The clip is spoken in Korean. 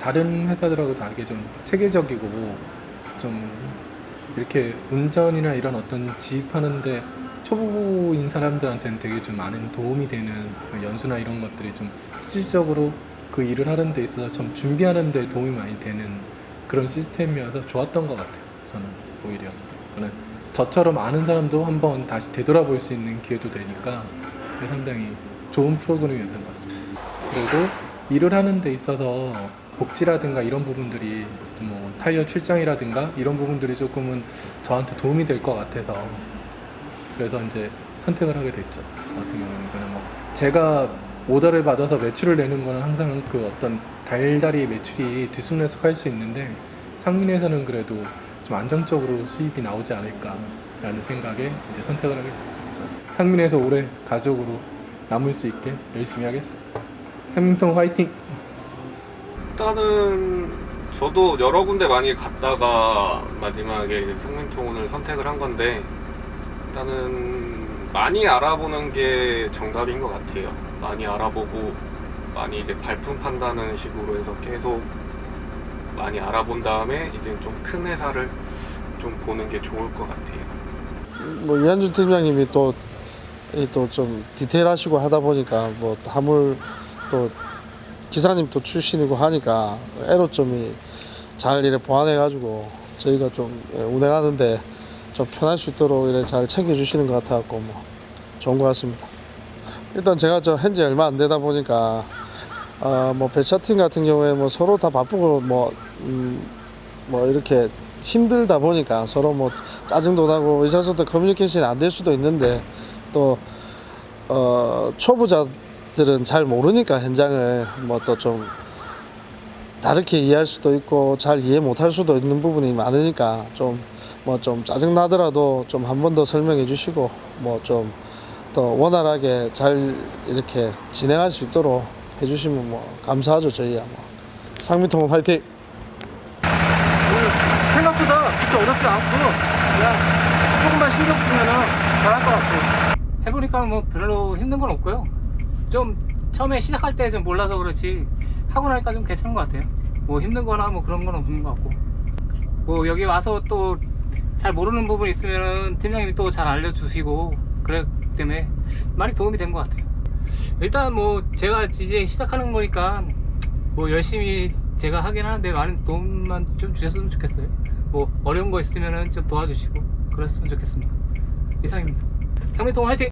다른 회사들하고 다르게 좀 체계적이고 좀 이렇게 운전이나 이런 어떤 지입하는데 초보인 사람들한테는 되게 좀 많은 도움이 되는 그 연수나 이런 것들이 좀 실질적으로 그 일을 하는 데 있어서 좀 준비하는 데 도움이 많이 되는 그런 시스템이어서 좋았던 것 같아요. 저는 오히려 저는 저처럼 아는 사람도 한번 다시 되돌아볼 수 있는 기회도 되니까 상당히 좋은 프로그램이었던 것 같습니다. 그리고 일을 하는 데 있어서 복지라든가 이런 부분들이 뭐 타이어 출장이라든가 이런 부분들이 조금은 저한테 도움이 될 것 같아서 그래서 이제 선택을 하게 됐죠. 저 같은 경우는 그냥 뭐 제가 오더를 받아서 매출을 내는 거는 항상 그 어떤 달달이 매출이 들쑥날쑥할 수 있는데 상민에서는 그래도 좀 안정적으로 수입이 나오지 않을까라는 생각에 이제 선택을 하게 됐습니다. 상민에서 오래 가족으로 남을 수 있게 열심히 하겠습니다. 상민통 화이팅! 일단은 저도 여러 군데 많이 갔다가 마지막에 이제 생명통운을 선택을 한 건데 일단은 많이 알아보는 게 정답인 것 같아요. 많이 알아보고 많이 이제 발품 판다는 식으로 해서 계속 많이 알아본 다음에 이제 좀 큰 회사를 좀 보는 게 좋을 것 같아요. 뭐 이한준 팀장님이 또 또 좀 디테일하시고 하다 보니까 뭐 화물 또 기사님 또 출신이고 하니까 애로점이 잘 이래 보완해 가지고 저희가 좀 예, 운행하는데 좀 편할 수 있도록 이래 잘 챙겨 주시는 것 같아 갖고 뭐 좋은 것 같습니다. 일단 제가 저 현재 얼마 안 되다 보니까 아뭐 배차팀 같은 경우에 뭐 서로 다 바쁘고 뭐 음, 뭐 이렇게 힘들다 보니까 서로 뭐 짜증도 나고 의사소통 커뮤니케이션이 안 될 수도 있는데 또 어, 초보자 들은 잘 모르니까 현장을 뭐 또 좀 다르게 이해할 수도 있고 잘 이해 못할 수도 있는 부분이 많으니까 좀 뭐 좀 짜증 나더라도 좀 한 번 더 설명해 주시고 뭐 좀 더 원활하게 잘 이렇게 진행할 수 있도록 해주시면 뭐 감사하죠 저희야. 뭐. 상미통 화이팅! 생각보다 그렇게 어렵지 않고 그냥 조금만 신경 쓰면은 잘할 것 같고. 해보니까 뭐 별로 힘든 건 없고요 좀 처음에 시작할 때 좀 몰라서 그렇지 하고 나니까 좀 괜찮은 것 같아요 뭐 힘든 거나 뭐 그런 건 없는 것 같고 뭐 여기 와서 또 잘 모르는 부분 있으면은 팀장님이 또 잘 알려주시고 그랬기 때문에 많이 도움이 된 것 같아요 일단 뭐 제가 이제 시작하는 거니까 뭐 열심히 제가 하긴 하는데 많은 도움만 좀 주셨으면 좋겠어요. 뭐 어려운 거 있으면은 좀 도와주시고 그랬으면 좋겠습니다. 이상입니다. 상미통 화이팅!